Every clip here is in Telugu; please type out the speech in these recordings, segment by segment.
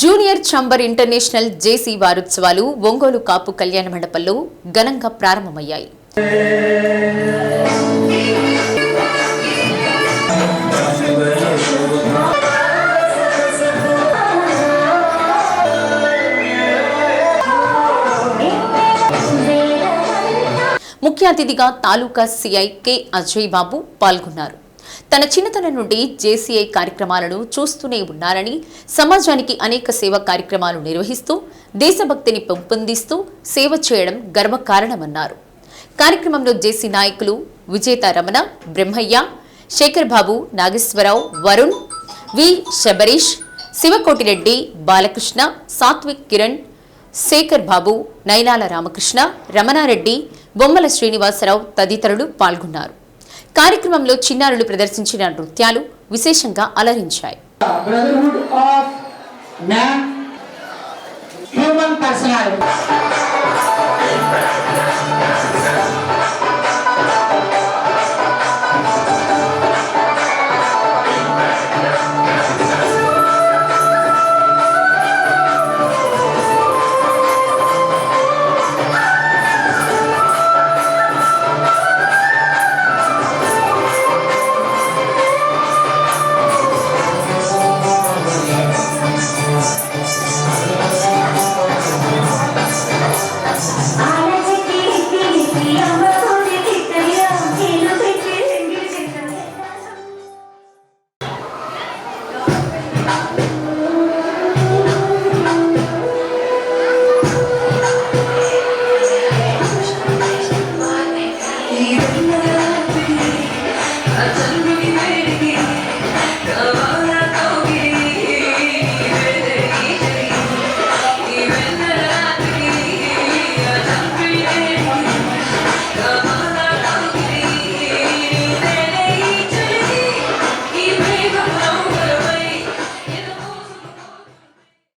జూనియర్ చంబర్ ఇంటర్నేషనల్ జేసీ వారోత్సవాలు ఒంగోలు కాపు కళ్యాణ మండపంలో ఘనంగా ప్రారంభమయ్యాయి. ముఖ్య అతిథిగా తాలూకా సిఐ కె అజయ్ బాబు పాల్గొన్నారు. తన చిన్నతనం నుండి జేసీఐ కార్యక్రమాలను చూస్తూనే ఉన్నారని సమాజానికి అనేక సేవా కార్యక్రమాలు నిర్వహిస్తూ దేశభక్తిని పెంపొందిస్తూ సేవ చేయడం గర్వకారణమన్నారు కార్యక్రమంలో జేసీ నాయకులు విజేత రమణ బ్రహ్మయ్య శేఖర్ బాబు నాగేశ్వరరావు వరుణ్ వి. శబరీష్ శివకోటిరెడ్డి బాలకృష్ణ సాత్విక్ కిరణ్ శేఖర్ బాబు నైనాల రామకృష్ణ రమణారెడ్డి బొమ్మల శ్రీనివాసరావు తదితరులు పాల్గొన్నారు. కార్యక్రమంలో చిన్నారులు ప్రదర్శించిన నృత్యాలు విశేషంగా అలరించాయి. Brotherhood of man human personality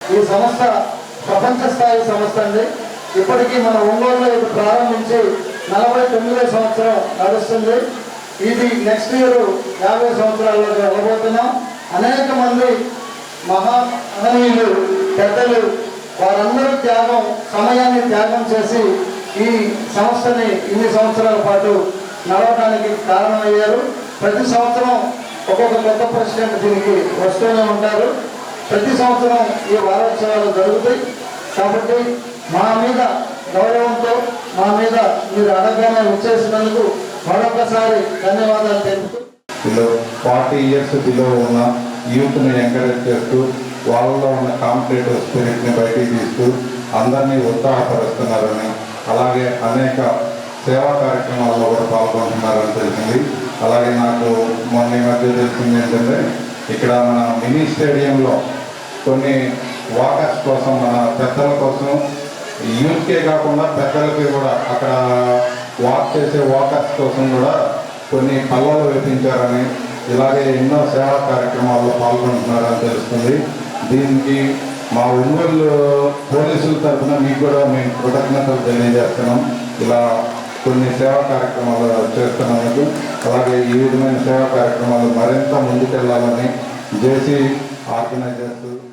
ఈ సంస్థ ప్రపంచ స్థాయి సంస్థ అండి. ఇప్పటికీ మన ఒంగోలులో ఇది ప్రారంభించి నలభై తొమ్మిదో సంవత్సరం నడుస్తుంది. ఇది నెక్స్ట్ ఇయర్ యాభై సంవత్సరాల్లో వెళ్ళబోతున్నాం అనేక మంది మహా మహనీయులు పెద్దలు వారందరూ త్యాగం సమయాన్ని త్యాగం చేసి ఈ సంస్థని ఇన్ని సంవత్సరాల పాటు నడవడానికి కారణమయ్యారు. ప్రతి సంవత్సరం ఒక్కొక్క కొత్త ప్రెసిడెంట్ దీనికి వస్తూనే ఉంటారు. ప్రతి సంవత్సరం ఈ వారోత్సవాలు జరుగుతాయి. కాబట్టి మా మీద గౌరవంతో మా మీద మీరు అడగానే వచ్చేసినందుకు మరొకసారి ధన్యవాదాలు తెలుపుతూ బిలో ఫార్టీ ఇయర్స్ బిలో ఉన్న యూత్ని ఎంకరేజ్ చేస్తూ వాళ్ళలో ఉన్న కాంపిటేటివ్ స్పిరిట్ని బయటికి తీస్తూ అందరినీ ఉత్సాహపరుస్తున్నారని అలాగే అనేక సేవా కార్యక్రమాల్లో కూడా పాల్గొంటున్నారని తెలిసింది. అలాగే నాకు మొన్న ఈ మధ్య తెలిసింది ఏంటంటే ఇక్కడ మన మినీ స్టేడియంలో కొన్ని వాకర్స్ కోసం మన పెద్దల కోసం యూత్కే కాకుండా పెద్దలకి కూడా అక్కడ వాక్ చేసే వాకర్స్ కోసం కూడా కొన్ని పల్లలు వేపించారని ఇలాగే ఎన్నో సేవా కార్యక్రమాల్లో పాల్గొంటున్నారని తెలుస్తుంది. దీనికి మా ఒంగోలు పోలీసుల తరఫున మీకు కూడా మేము కృతజ్ఞతలు తెలియజేస్తున్నాం. ఇలా కొన్ని సేవా కార్యక్రమాలు చేస్తున్నందుకు. అలాగే ఈ విధమైన సేవా కార్యక్రమాలు మరింత ముందుకెళ్ళాలని జేసీ ఆర్గనైజర్స్